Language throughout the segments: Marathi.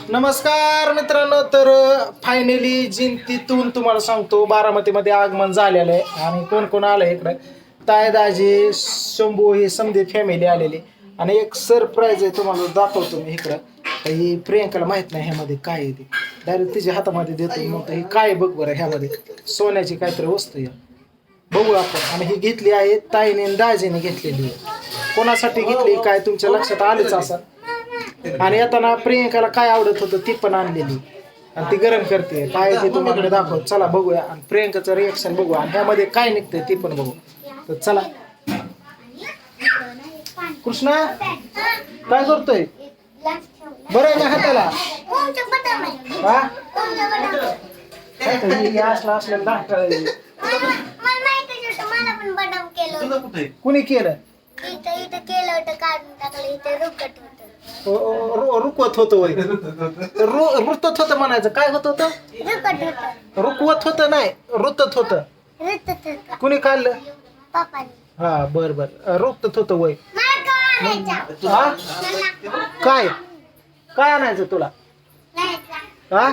नमस्कार मित्रांनो तर फायनली जिंतीतून तुम्हाला सांगतो बारामतीमध्ये आगमन झालेलं आहे. आणि कोण कोण आलं इकडं? ताय दाजी शंभू ही समधी फॅमिली आलेली. आणि एक सरप्राईज आहे तुम्हाला दाखवतो मी इकडं. ही प्रियंकाला माहीत नाही ह्यामध्ये काय आहे ते. डायरेक्ट तिच्या हातामध्ये देतो मग हे काय बघ बरं ह्यामध्ये. सोन्याची काहीतरी वस्तू आहे. बघू आपण. आणि ही घेतली आहे ताईने दाजीने घेतलेली आहे. कोणासाठी घेतली काय तुमच्या लक्षात आलेच असं आणि येताना प्रियंकाला काय आवडत होतं ती पण आणलेली. आणि ती गरम करते. काय ते तुम्हाला दाखव. चला बघूया. आणि प्रियंकाचं रिएक्शन बघू. आणि ह्यामध्ये काय निघतंय ती पण बघू. तर चला. कृष्णा काय करतोय? बरं आहे ना हाताला? हा? असलं असलं कुणी केलं? इथं इथं केलं होतं काढून टाकलं. इथं रुकट रुकवत होतं वय. रुतत होतं म्हणायचं. काय होत होतं? रुकवत होतं नाही रुतत होतं. कुणी काढलं? हा बर बर. रुतत होतं वय. हा? काय? काय आणायचं तुला. हा?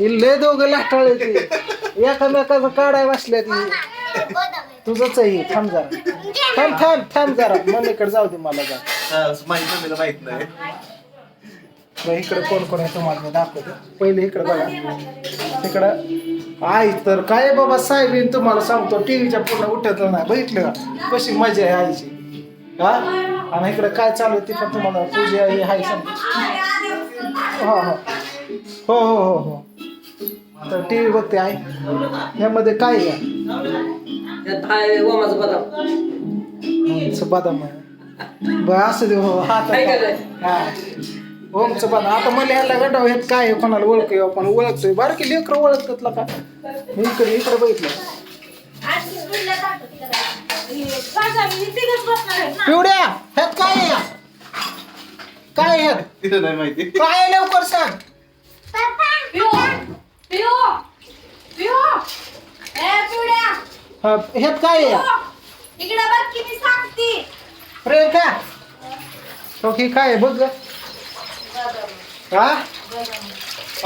लय दोघं लाटाळे एकामेकाचं काढाय बसल्या ती. तुझंच आहे. थांब जरा. थांब थांब थांब जरा. मम्मीकडे जाऊ दे मला जा. माहीत मम्मीला माहीत नाही. मग इकडे कोण कोण आहे तुम्हाला मी दाखवतो. पहिले इकडे बघा. इकडं. आई तर काय बाबा साहेबीन तुम्हाला सांगतो टीव्हीच्या पूर्ण उठत नाही. बघितलं का? कशी मजा आहे आईची. हा? आणि इकडे काय चालू आहे ती पण तुम्हाला पूजा हे हाय सांग हो हो. हो हो हो. हो तर टी व्ही बघते आई. ह्यामध्ये काय आहे? त्यात हाय ओमाचं बदाम. ओमचं बदाम आहे. बरं असं दे हो हा काय केलंय? हा. ओमचं बदाम. आता मला ह्याला गंडाव ह्यात काय आहे कोणाला ओळखू आपण ओळखतोय. बारकी लेकरं ओळखतात का? इकडे इकडे बघितलं. पिवड्या ह्यात काय आहे? काय आहे ह्यात? तिथं नाही माहिती. काय आहे लवकर सांग. हा, ह्यात काय आहे? इकडं बघ की मी सांगते. प्रियंका तो की काय आहे? बघ ग. हा?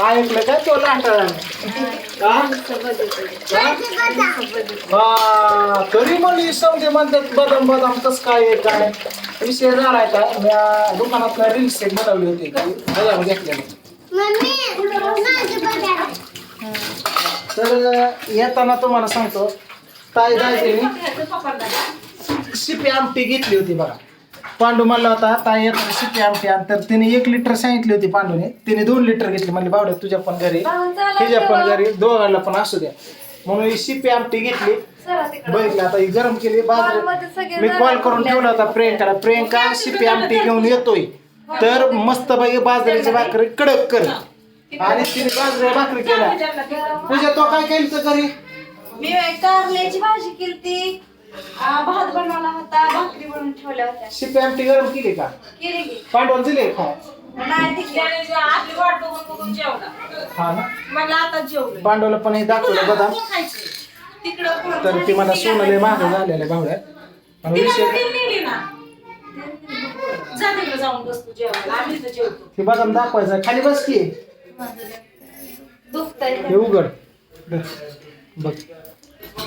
ऐकलं काय तो लांटाळा हा? हा? तरी म्हणली समजे म्हणतात बदाम बदाम कस काय आहे काय विषय झालाय का या दुकानातला रील्स एक बनवली होती. बदाम घेतलेली. मम्मी माझं बघा तर येताना तुम्हाला सांगतो. ताई दाजीने शिपी आमटी घेतली होती बघा. पांडू म्हणला होता ताई येताना शिपी आमटी आण. तर तिने एक लिटर सांगितली होती पांडूने. तिने दोन लिटर घेतली. म्हणली बावड्या तुझ्या पण घरी तुझ्या पण घरी दोघांना पण असू द्या. म्हणून ही शिपी आमटी घेतली. बघितलं आता ही गरम केली. बाजू मी कॉल करून ठेवला होता प्रियंकाला. प्रियंका शिपी आमटी घेऊन येतोय. तर मस्त पैकी बाजरीची भाकरी कडक कर. आणि तिने बाजरी भाकरी केल्या. पूजा तो काय केली तर? घरी मी कारल्याची भाजी केली भात बनवला होता भाकरी बनवून ठेवल्या होत्या. शिपी आमटी गरम केली का? केली की. दिले खा नाही ती केली. आपली वाट बघून बघून जेवला. हा ना? मला आता जेवलं. पांडवला पण हे दाखवलं तिकडं कोण- तर ती मला सोनले महाग झालेले भावड्या आणि विषय जाऊन बस तू जेवायला. आम्ही तर जेवतो. हे बदाम दाखवायचा. खाली बस की. दुखतंय. हे उघड. बघ.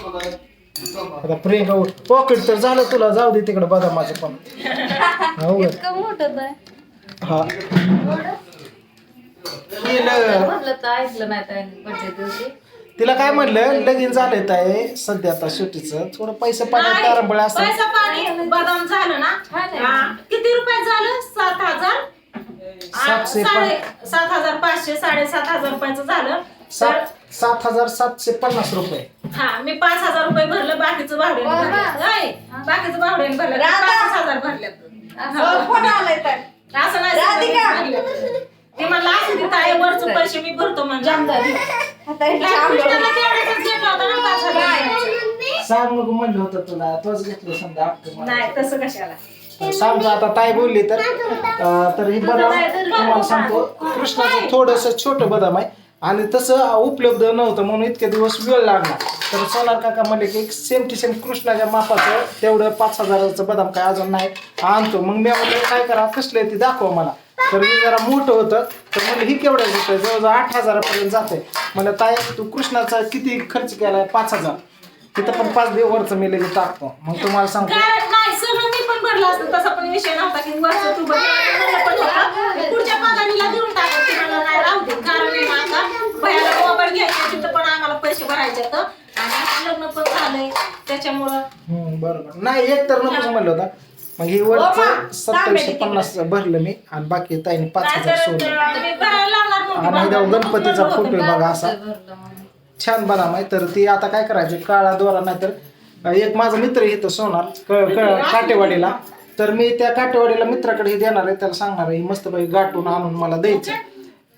आता प्रियंका पॉकेट तर झालं तुला जाऊ दे तिकडे बदामाचं पण. हा उघड इतकं मोठं आहे हा. केलं. म्हटलं तर ऐकलं नाही त्याने बड्डे दिवशी तिला काय म्हणलं लगीन झालंय ताई सध्या आता शेवटीचं. थोडं पैसे पाण्यात तारंबळ असतात पैसा पाणी बदाम झालं ना? छान आहे. हा. किती रुपये झालं? सात हजार? आ, सातशे साडे सात हजार पाचशे साडेसात हजार रुपयाचं झालं. तर सात सात हजार सातशे पन्नास रुपये. हा मी पाच हजार रुपये भरलं बाकीचं काय बाकीचं भावड्याने भरलं. राधा. पाच हजार भरल्यात असं फोन आलाय तर असं नाही राधिका. भरलं. ते म्हणलं असं तिथं आहे वरचं पैसे मी भरतो म्हणजे जामदार आता हे कृष्णाला तेवढ्याचाच घेतला होता ना पाच हजार सांग नको म्हणलं होतं तुला तोच घेतलं समजा अख्खं मला. नाही तसं कशाला? तर सांगतो आता ताई बोलली तर अं, तर ही बदाम तुम्हाला सांगतो कृष्णाचं थोडस छोटं बदाम आहे. आणि तसं उपलब्ध नव्हतं म्हणून इतके दिवस वेळ लागला. तर सोनार काका म्हणले की सेम टू सेम कृष्णाच्या मापाचं तेवढं पाच हजाराचं बदाम काय अजून नाही आणतो. मग मी म्हणलं काय करा कसलं आहे ते दाखवा मला. तर मी जरा मोठं होतं. तर म्हणलं ही केवढ्या होतं जवळजवळ आठ हजारापर्यंत जाते म्हणलं ताई तू कृष्णाचा किती खर्च केलाय? पाच हजार. तिथं पण पाच दिवस वरचं मी लगेच टाकतो. मग तुम्हाला सांगतो. नाही सगळं मी पण भरलं असतं. तसा पण विषय नव्हता की वरचं तू भरलं पण पुढच्या पागाणीला देऊन टाकत ती मला कारण आहे ना आता भयाला मोबाईल घ्यायचा तिथं पण आम्हाला पैसे भरायचे आणि आता लग्न पण झालंय त्याच्यामुळं हम्म, बरोबर नाही एक तर नकोच म्हणलं होता मग ही वरचं सत्तावीसशे पन्नास भरलं मी आणि बाकी ताईने पाच हजार नाहीतर सोडलं. मी भरायला लागणार नव्हती. आणि गणपतीचा फोटो आहे बघा असा. छान बनाव आहे तर ती आता काय करायचं काळा दोरा नाही तर एक माझा मित्र आहे इथं सोनार क- क- काटेवाडीला. तर मी त्या काटेवाडीला मित्राकडे हे देणार आहे त्याला सांगणार आहे मस्तपैकी गाठून आणून मला द्यायचं.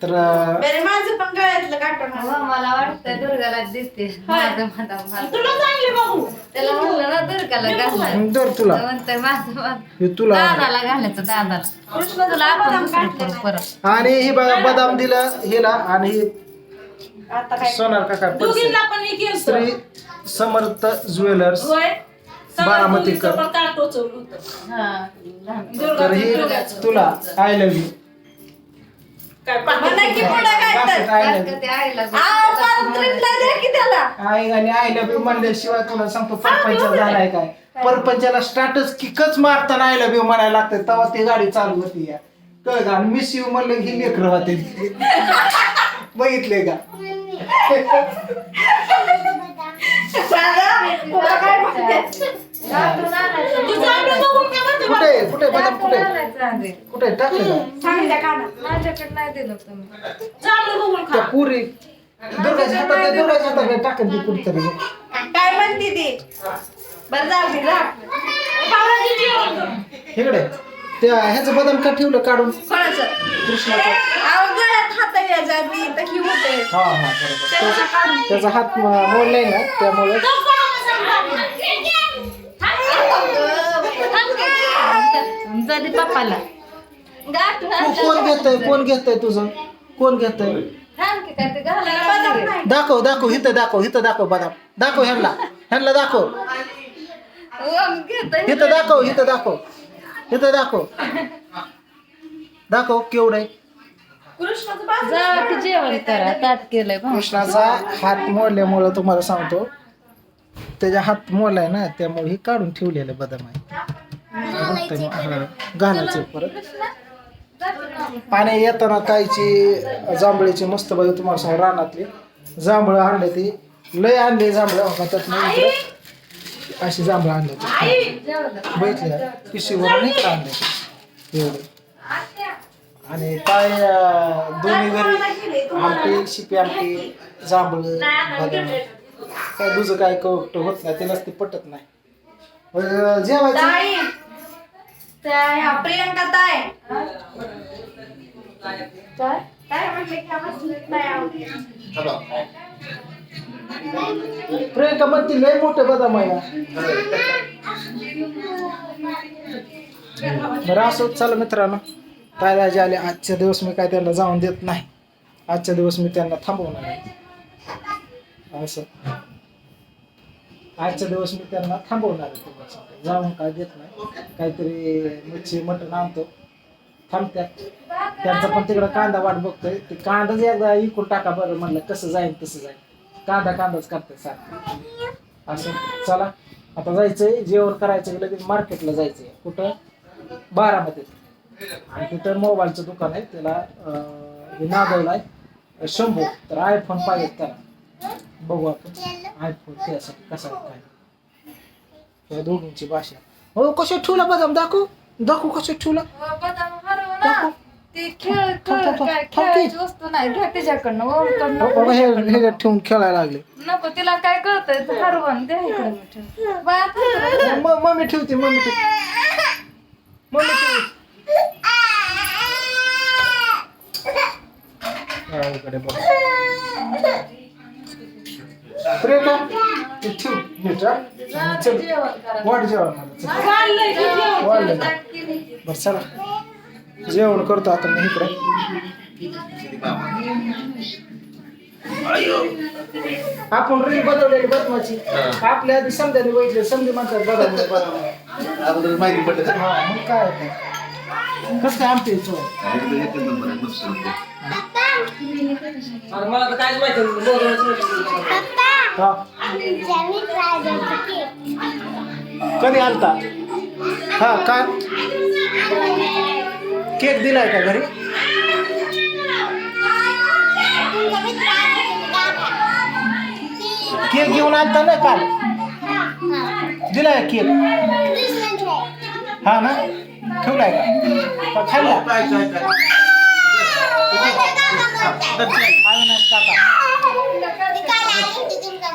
तर बरे माझं पण गळ्यातलं काटून हो, मला वाटतं दुर्गाला दिसते. माझं माझं माझं. तुला चांगली बघू. त्याला म्हणलं ना दुर्गाला घालणार. दर तुला. म्हणतं माझं माझं. हे तुला दादाला घालायचं दादाला. कृष्ण तुला आपण दुसरं करू परत. आणि हे बघा बदाम दिलं हिला आणि हे आता काय? सोनार काका पैसे दोघींना पण मी केलं श्री समर्थ ज्वेलर्स होय. बारामतीकर. टोचवलं होतं. हा तर हे तुला आय लव्ह यू काय म्हणा की पुढं काय तर. आय लव्ह सारखं ते आईला आ, मला ट्रिपला द्या की त्याला. आई आणि म्हणल्याशिवाय तुला सांगतो परपंच झालाय काय? परपंचाला स्टार्टच किकच मारताना आय लव्ह यू म्हणायला लागते तेव्हा ती गाडी चालू होती या. कळ का? मिस यू म्हणलं की लेकर होते. बघितले का? सांगा, तुला काय माहिती? गाठून आणायचं. तुझं आपलं बघून काय म्हणते बा? कुठे कुठे बदाम कुठे. कुठे टाकले माझ्याकडे नाही दिलं तुम्ही. त्या पुरी. दुर्गाच्या हातात दुर्गाच्या हातात टाकन ती कुठतरी काय म्हणते ती? बरं जाऊ दे जा. इकडे. त्या ह्याचं बदाम का ठेवलं काढून? कोणाचं? कृष्णाचं. अहो गळ्यात तर ही होते. हा हा बरोबर. त्याचा- त्याचा हात म- मोडलाय ना त्यामुळे. तुमचा दे पप्पाला. कोण घेतय? कोण घेतय तुझं? कोण घेतय. दाखव दाखव इथं दाखव इथं दाखव बदाम. दाखव ह्यांना. ह्यांना दाखव. घेतोय. इथं दाखव इथं दाखव. इथं दाखव. दाखव केवढं कृष्णाचं बाजू जा की जेवण करा. ताट केलंय भाऊ. कृष्णाचा हात मोडल्यामुळं तुम्हाला सांगतो. त्याचा हात मोडलाय ना त्यामुळे हे काढून ठेवलेलं बदाम आहे. बघताय हा, घालायचे परत आणि येताना ताईची जांभळीची मस्त बाई तुम्हाला सांगू रानातली जांभळं आणले ती लय आणले जांभळं हो त्यात नाही. अशी जांभळं आणले बघितले पिशीवर नाही का आणले एवढे आणि ताई दोन्ही घरी आमटी शिपी आमटी जांभळं बदाम काय तुझं काय कवट होत नाही त्यालाच ते पटत नाही जेवायचं? ताई ह्या प्रियंका ताई. काय? ताई म्हटलं की आम्हाला नाही आवडत. प्रियंका म्हणते लय मोठे बदाम आहे बरं असं चला मित्रांनो. काय राजे आले? आजच्या दिवस मी काय त्यांना जाऊन देत नाही. आजच्या दिवस मी त्यांना थांबवणार आहे. असं. आजचा दिवस मी त्यांना थांबवणार आहे तुम्हाला सांगतो. जाऊन काय देत नाही. काहीतरी मच्छी मटण आणतो. थांबत्यात त्यांचा पण तिकडं कांदा वाट बघतोय. ते कांदाच एकदा इकून टाका बरं म्हणलं कसं जाईल तसं जाईल कांदा कांदाच करतात सारखं. असं. चला. आता जायचंय जेवण करायचं लगेच मार्केटला जायचंय. कुठं? बारामतीत. आणि तिथं मोबाईलचं दुकान आहे. त्याला अं, नागवलं आहे शंभू. तर आयफोन पाहिजे त्याला. बघू आपण. आयफोन त्यासाठी कसा काय. त्या दोघींची भाषा. हो कशा ठेवला बदाम? दाखव. दाखव कशा ठेवला. ओ, बदाम हरव ना. दाखव. ती खेळ. खेळायची वस्तू नाही. घ्या हो, हो, हे ठेवून खेळायला लागले. नको तिला काय द्या इकडे. जरा. म- मम्मी ठेवते मम्मी ठेवते. मम्मी ठेवते. हा, इकडे बघ. प्रियंका ते ठेव नीट. चल. वाढ जेवण? वाढलं बरं चला. जेवण करतो आता मी इकडे. आपण रील बनवलेली बदमाची आपल्या आधी समजाने बघितले समजे म्हणतात बघा बघा माहिती पडलं हा मग काय कसं काय आहे होते. अरे मला तर काहीच माहिती नाही. बोलवलंच नाही. पप्पा हा आमच्या मित्राचा केक कधी आणता? हा का? केक दिलाय का घरी? तुमच्या मित्राचा केक घेऊन आणता ना काल? दिलाय केक? हा ना? ठेवलाय का? का खाल्ला? काय काय काय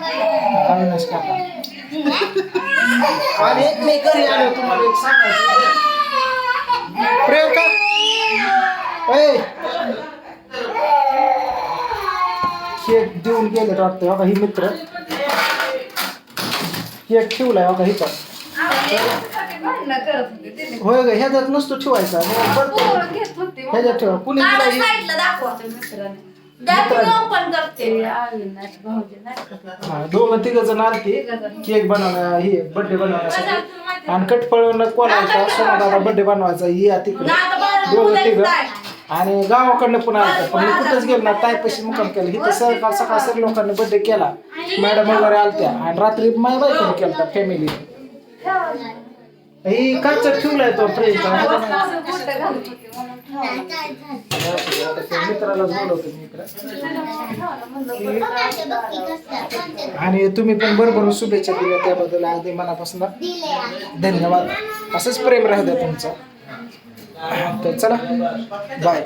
अविनाश काका आणि मी घरी आलो तुम्हाला एक सांगायचं प्रियंका ए केक देऊन गेले वाटतं बघा ही मित्र केक ठेवलाय बघा तिने होय ग ह्याच्यात नसतो ठेवायचा ह्याच्यात ठेवा कुणी दिला ही? ओपन करते? हा, दोघं तिघ जण. आलते केक बनवण्या हे बर्थडे बनवण्यासाठी आणि कटफळ कोणाचा? सोमा दादा बर्थडे बनवायचा ही या तिकडे. दोघं तिघ. आणि गावाकडनं पण आलं पण मी कुठंच गेलो ना ताईपाशी मुक्काम केलं. इथं सकाळ सकाळ सगळ्या लोकांनी बर्थडे केला. मॅडम वगैरे आलत्या. आणि रात्री माय बायकोने केला फॅमिली ही काच ठेवलाय तो म्हणून मित्राला बोलवतो मी इकडं आणि तुम्ही पण बरोबर शुभेच्छा दिल्या त्याबद्दल अगदी मनापासून. धन्यवाद. असंच प्रेम राहू द्या तुमचं. तर चला बाय